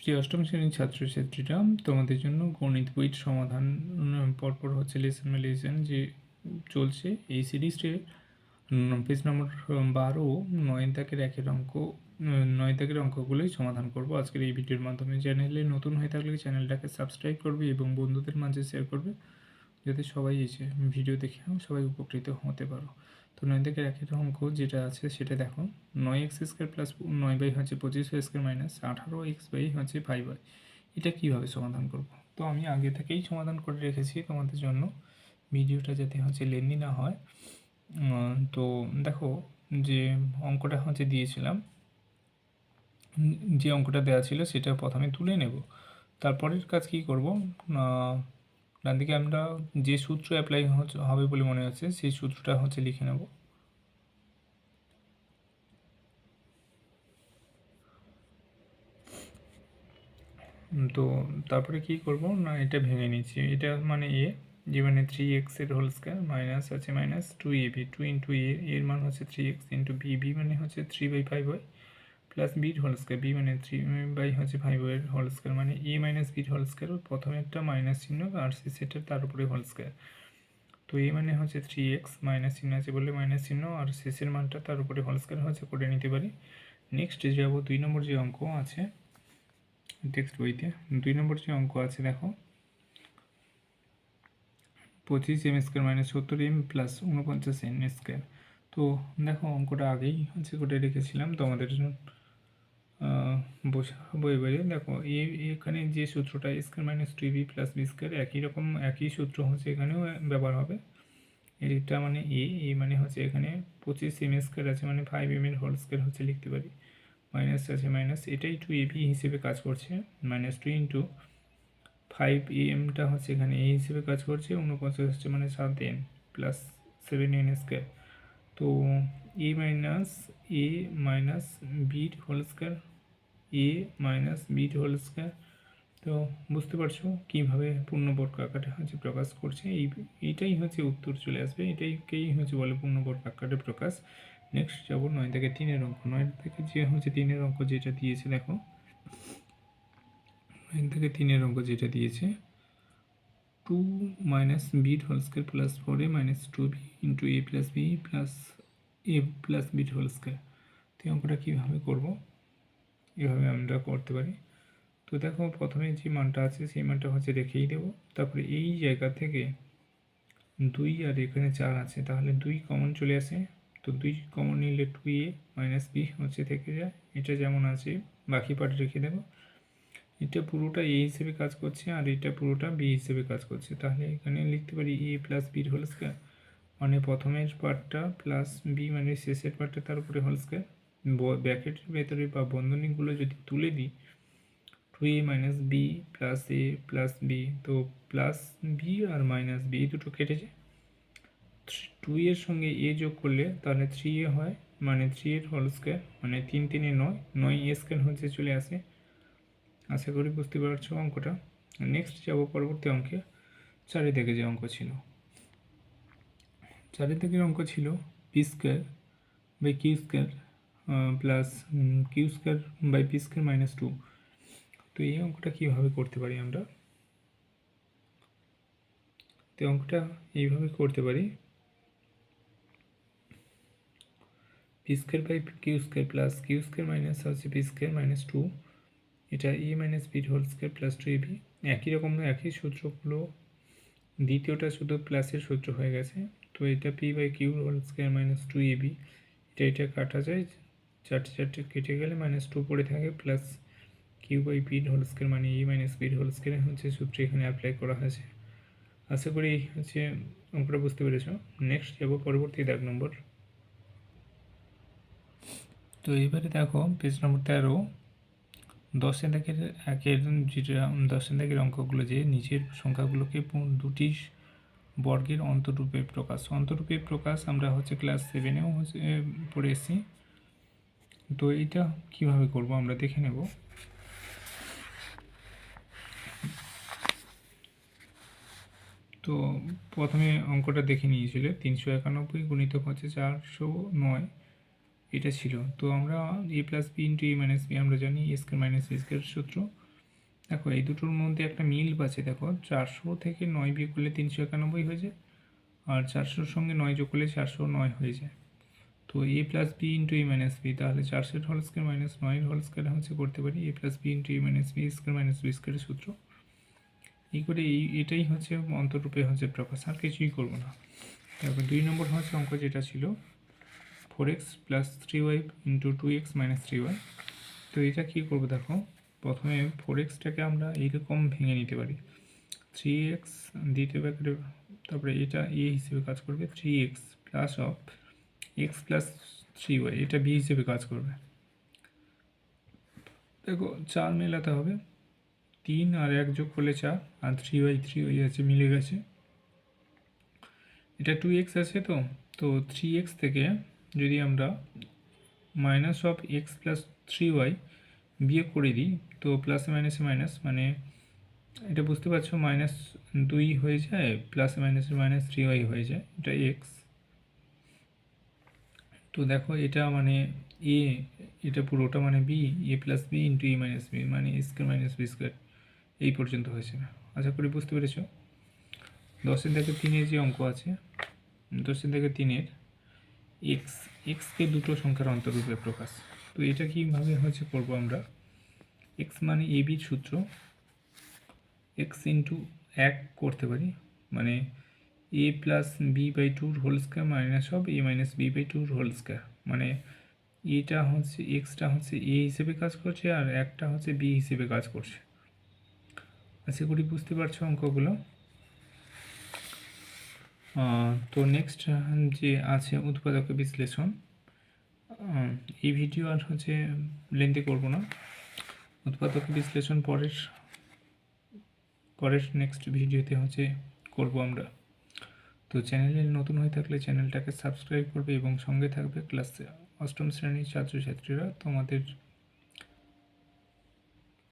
প্রিয় অষ্টম শ্রেণির ছাত্রছাত্রীরা, তোমাদের জন্য গণিত বইয়ের সমাধান পরপর হচ্ছে লেসন বাই লেসন যে চলছে। এই সিরিজটির পেজ নম্বর বারো নয় দাগের একের অঙ্ক নয় দাগের অঙ্কগুলোই সমাধান করব আজকের এই ভিডিওর মাধ্যমে। চ্যানেলে নতুন হয়ে থাকলে চ্যানেলটাকে সাবস্ক্রাইব করবে এবং বন্ধুদের মাঝে শেয়ার করবে, যাতে সবাই এসে ভিডিও দেখে সবাই উপকৃত হতে পারো। তো নয় থেকে একের অঙ্ক যেটা আছে সেটা দেখো। নয় এক্স স্কোয়ার প্লাস নয় বাই হচ্ছে পঁচিশ স্কোয়ার মাইনাস আঠারো এক্স বাই হচ্ছে ফাইভ বাই এটা কীভাবে সমাধান করব? তো আমি আগে থেকেই সমাধান করে রেখেছি তোমাদের জন্য। ভিডিওটা যাতে হচ্ছে লেনদি না হয়। তো দেখো যে অঙ্কটা হচ্ছে দিয়েছিলাম। যে অঙ্কটা দেওয়া ছিল সেটা প্রথমে তুলে নেব। তারপরের কাজ কি করব? ডান দিকে আমরা যে সূত্র অ্যাপ্লাই হবে বলে মনে হচ্ছে, সেই সূত্রটা হচ্ছে লিখে নেব। তো তারপরে কি করব? না, এটা ভেঙে নিচ্ছি। এটা মানে এ যে মানে থ্রি এক্সের হোল স্কোয়ার মাইনাস আছে minus two A B two into A এর মান হচ্ছে three X into B B মানে হচ্ছে three by five Y plus বির হোল স্কোয়ার বি মানে থ্রি বাই হচ্ছে ফাইভ ওয়ের হোল স্কোয়ার মানে এ মাইনাস বির হোল স্কোয়ার প্রথমে একটা মাইনাস চিহ্ন আর সি সেটার তার উপরে হোল স্কোয়ার তো এ মানে হচ্ছে থ্রি এক্স মাইনাস চিহ্ন আছে বলে মাইনাস চিহ্ন আর শেষের মানটা তার উপরে হোল স্কোয়ার হচ্ছে করে নিতে পারি। নেক্সট যাব দুই নম্বর যে অঙ্ক আছে টেক্সট বইতে, দুই নম্বর যে অঙ্ক আছে দেখো, পঁচিশ এম স্কোয়ার মাইনাস সত্তর এম প্লাস উনপঞ্চাশ এম স্কোয়ার তো দেখো অঙ্কটা আগেই হচ্ছে করে রেখেছিলাম তোমাদের জন্য। বোঝাবো এবারে দেখো, এ, এখানে যে সূত্রটা square minus two B plus B square একই রকম, একই সূত্র হচ্ছে এখানেও ব্যবহার হবে। এটা মানে এ এ মানে হচ্ছে এখানে পঁচিশ এম স্কোয়ার আছে মানে ফাইভ এম এর হোল স্কোয়ার হচ্ছে লিখতে পারি। মাইনাস আছে মাইনাস এটাই টু এ বি হিসেবে কাজ করছে। মাইনাস টু ইন্টু ফাইভ এমটা হচ্ছে এখানে এ হিসেবে কাজ করছে উনপঞ্চাশ হচ্ছে মানে সাত N plus seven N square তো এ মাইনাস এ মাইনাস বির হোল স্কোয়ার এ মাইনাস বির হোল স্কোয়ার তো বুঝতে পারছ কীভাবে পূর্ণবর্গ আকারে হচ্ছে প্রকাশ করছে? এই, এইটাই হচ্ছে উত্তর চলে আসবে। এটাইকেই হচ্ছে বলে পূর্ণবর্গ আকারে প্রকাশ। নেক্সট যাব নয় থেকে তিনের অঙ্ক। নয় থেকে যে হচ্ছে তিনের অঙ্ক যেটা দিয়েছে, দেখো। নয় থেকে তিনের অঙ্ক যেটা দিয়েছে টু মাইনাস বির whole square plus four A minus two B into A plus B plus A plus বির হোল স্কোয়ার তো অঙ্কটা কীভাবে করব? এভাবে আমরা করতে পারি। তো দেখো প্রথমে যে মানটা আছে, সেই মানটা হচ্ছে রেখেই দেবো। তারপরে এই জায়গা থেকে দুই আর এখানে চার আছে, তাহলে দুই কমন চলে আসে। তো দুই কমন নিলে টু এ মাইনাস বি হচ্ছে থেকে যায়। এটা যেমন আছে, বাকি পার্ট রেখে দেবো। এটা পুরোটা এ হিসেবে কাজ করছে আর এটা পুরোটা বি হিসেবে কাজ করছে। তাহলে এখানে লিখতে পারি এ প্লাস বির হোল স্কোয়ার মানে প্রথমের পার্টটা প্লাস বি মানে শেষের পার্টটা তার উপরে হোল স্কোয়ার ব্র্যাকেটের ভেতরে বা বন্ধনীগুলো যদি তুলে দিই two A minus B plus A plus B তো প্লাস বি আর মাইনাস বি দুটো কেটে যায়। টু এর সঙ্গে এ যোগ করলে তাহলে থ্রি এ হয় মানে থ্রি এর হোল স্কোয়ার মানে তিন তিনে নয় নয় এ স্কোয়ার হচ্ছে চলে আসে। আশা করি বুঝতে পারছ অঙ্কটা। নেক্সট যাব পরবর্তী অঙ্কে চারি থেকে যে অঙ্ক ছিল। চারি দিকের অঙ্ক ছিল P square by Q square plus Q square by P square minus two তো এই অঙ্কটা কীভাবে করতে পারি আমরা? তো অঙ্কটা এইভাবে করতে পারি। P square by Q square plus Q square minus হচ্ছে পি স্কোয়ার মাইনাস টু এটা ই minus B whole square plus two A B একই রকম একই সূত্রগুলো। দ্বিতীয়টা শুধু প্লাসের সূত্র হয়ে গেছে। তো এটা P by Q whole square minus two A B এটা এটা কাটা যায় চারটে চারটে কেটে গেলে মাইনাস টু পড়ে থাকে plus Q by P whole square মানে ই মাইনাস বি হোল স্কোয়ার হচ্ছে সূত্র এখানে অ্যাপ্লাই করা হয়েছে। আশা করি হচ্ছে অঙ্কটা বুঝতে পেরেছ। নেক্সট যাব পরবর্তী দাগ নম্বর। তো এবারে দেখো পেজ নম্বর তেরো। দশের দাগের একের যেটা দশের দাগের অঙ্কগুলো যে নিচের সংখ্যাগুলোকে পু- দুটি বর্গের অন্তরূপে প্রকাশ। অন্তরূপে প্রকাশ আমরা হচ্ছে ক্লাস সেভেনেও হচ্ছে পড়ে এসেছি। তো এটা কীভাবে করব আমরা দেখে নেব। তো প্রথমে অঙ্কটা দেখে নিয়েছিল, তিনশো একানব্বই গুণিতক হচ্ছে চারশো নয়, এটা ছিল। তো আমরা A plus B into A minus B আমরা জানি স্কোয়ার মাইনাস স্কোয়ার সূত্র। দেখো, এই দুটোর মধ্যে একটা মিল আছে দেখো, চারশো থেকে নয় বিয়োগ করলে তিনশো একানব্বই হয়ে যায়, আর চারশোর সঙ্গে নয় যোগ করলে চারশো নয় হয়ে যায়। তো A plus B into A minus B তাহলে চারশোর হোল স্কোয়ার মাইনাস নয়ের হোল স্কোয়ার হচ্ছে করতে পারি A plus B into A minus B square minus B স্কোয়ারের সূত্র। এই করে এই, এটাই হচ্ছে অন্তরূপে হচ্ছে প্রকাশ, আর কিছুই করব না। তারপর দুই নম্বর হচ্ছে অঙ্ক যেটা ছিল four X plus three Y into two X minus three Y তো এটা কী করব দেখো, প্রথমে ফোর এক্সটাকে আমরা এইরকম ভেঙে নিতে পারি। থ্রি এক্স দ্বিতীয় ব্যাপারে তারপরে এটা এ হিসেবে কাজ করবে three X plus of X plus three Y এটা বি হিসেবে কাজ করবে। দেখো, চার মেলাতে হবে। তিন আর এক যোগ করলে চার, আর থ্রি ওয়াই থ্রি ওয়াই আছে, মিলে গেছে। এটা টু এক্স আছে তো? তো থ্রি এক্স থেকে যদি আমরা minus of X plus three Y বিয়োগ করে দিই, তো প্লাস মাইনাসে মাইনাস মানে এটা বুঝতে পারছ মাইনাস দুই হয়ে যায় প্লাস মাইনাসে মাইনাস থ্রি ওয়াই হয়ে যায়। এটা এক্স তো দেখো এটা মানে এ এটা পুরোটা মানে B A plus B into A minus B মানে স্কোয়ার মাইনাস বি স্কোয়ার এই পর্যন্ত হয়েছে। আশা করি বুঝতে পেরেছ? দশের থেকে তিনের যে অঙ্ক আছে দশের থেকে তিনের এক্স এক্সকে দুটো সংখ্যার অন্তরূপে প্রকাশ। তো এটা কীভাবে হচ্ছে করব আমরা? এক্স মানে এ বির সূত্র এক্স ইন্টু এক করতে পারি মানে A plus B by tour whole square minus of A minus B by tour whole square মানে এটা হচ্ছে এক্সটা হচ্ছে এ হিসেবে কাজ করছে আর একটা হচ্ছে বি হিসেবে কাজ করছে। আশা করি বুঝতে পারছ অঙ্কগুলো। তো নেক্সট যে আছে উৎপাদক বিশ্লেষণ এই ভিডিও আর হচ্ছে লেন্থে করব না। উৎপাদক বিশ্লেষণ পরের পরের নেক্সট ভিডিওতে হচ্ছে করব আমরা। তো চ্যানেলে নতুন হয়ে থাকলে চ্যানেলটাকে সাবস্ক্রাইব করবে এবং সঙ্গে থাকবে ক্লাস অষ্টম শ্রেণির ছাত্রছাত্রীরা তোমাদের